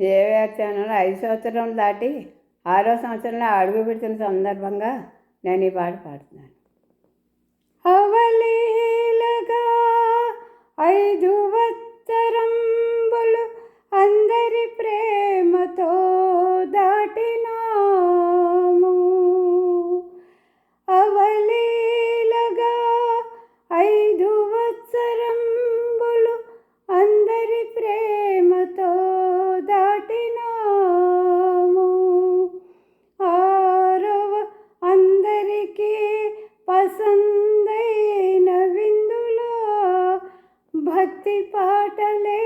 AVR channel ఐదు సంవత్సరం దాటి ఆరో సంవత్సరంలో అడుగు పెడుతున్న సందర్భంగా నేను ఈ పాట పాడుతున్నాను. అవలీలగా ఐదు వత్తరంబులు అందరి ప్రేమతో దాటినాము. అవలీలగా ఐదు వత్సరం సందైన విందులో భక్తి పాటలే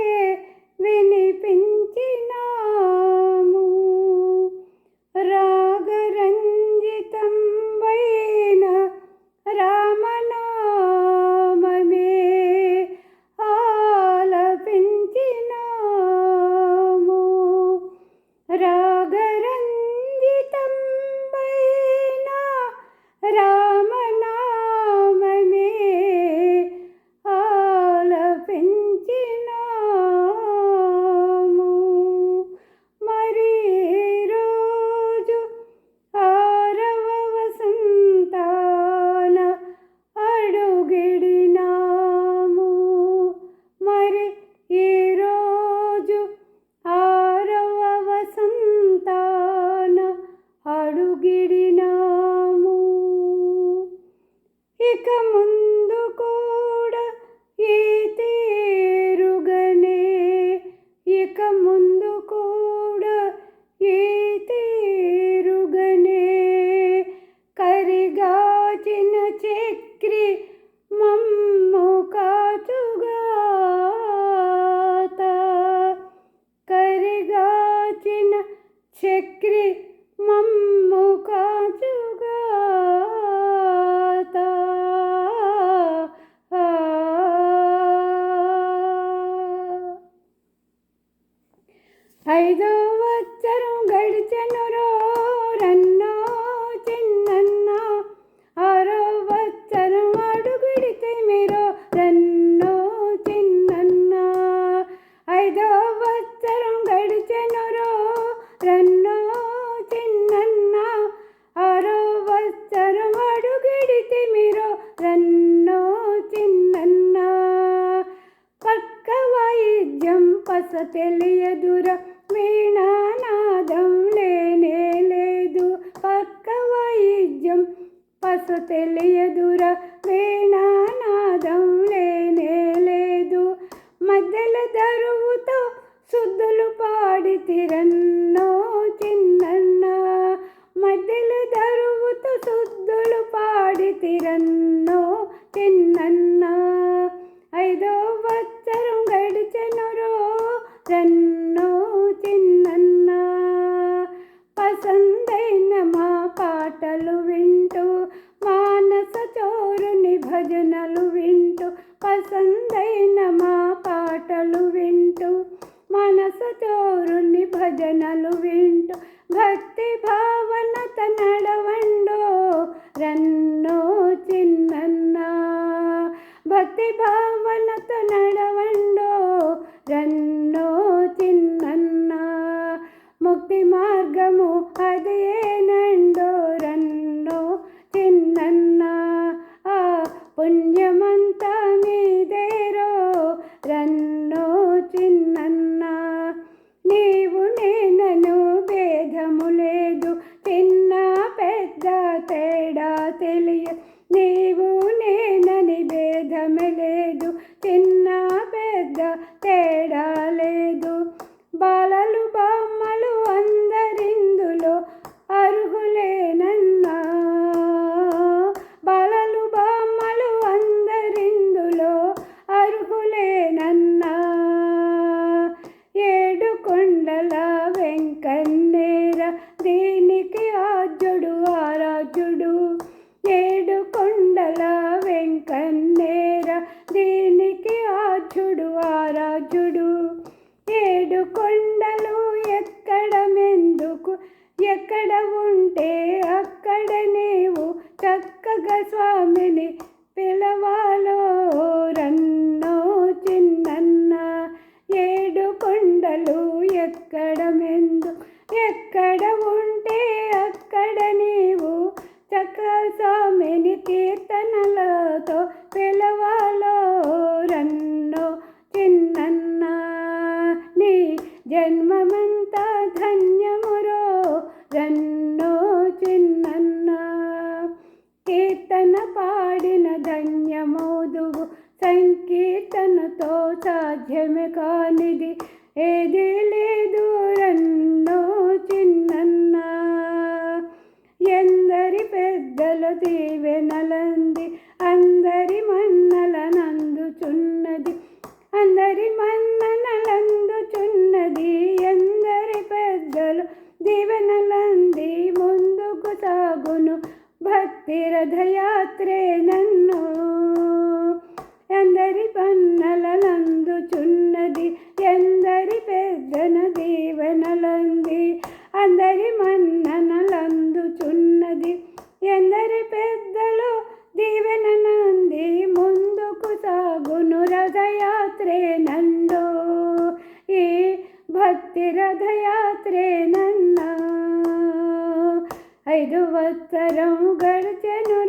తెలియదుర వీణానాదం లేనే లేదు పక్క వైద్యం పస తెలియదుర వీణానాదం లేనే లేదు మధ్యల దరువుతో శుద్ధులు పాడి తిరన్నో చిన్నన్న. మధ్యల దరువుతో శుద్ధులు పాడి తిరన్నో చిన్నన్నా. భజనలు వింటూ పసందైన మా పాటలు వింటూ మనసు చోరుని భజనలు వింటూ భక్తి భావన తన దీనికి ఆధ్యుడు ఆరాధ్యుడు ఏడు కొండలు ఎక్కడ మెందుకు? ఎక్కడ ఉంటే అక్కడ నీవు చక్కగా స్వామిని పిలవాలో రన్నో చిన్నన్న. ఏడు కొండలు ఎక్క వెతకడమెందు ఎక్కడ ఉంటే అక్కడ నీవు చక్క స్వామిని కీర్తనలతో పిలవాలో రన్నో చిన్నన్న నీ జన్మమంతా ధన్యమురో జన్నో చిన్నన్న కీర్తన పాడిన ధన్యమోదువు సంకీర్తనతో సాధ్యమే కానిది ఏది లేదు రన్నో చిన్నన్న ఎందరి పెద్దల దీవెనలంది అందరి మన్నలనందుచున్నది అందరి మన్ననలందుచున్నది ఎందరి పెద్దలు దీవెనలంది ముందుకు సాగును భక్తి రథయాత్రే నన్ను ఎందరి పన్నలనందుచున్నది ఎందరి పెద్దన దీవెనలంది అందరి మన్ననలందుచున్నది ఎందరి పెద్దలు దీవెననంది ముందుకు సాగును రథయాత్రే నందో. ఈ భక్తి రథయాత్రే ఐదు వత్సరం గడిచెను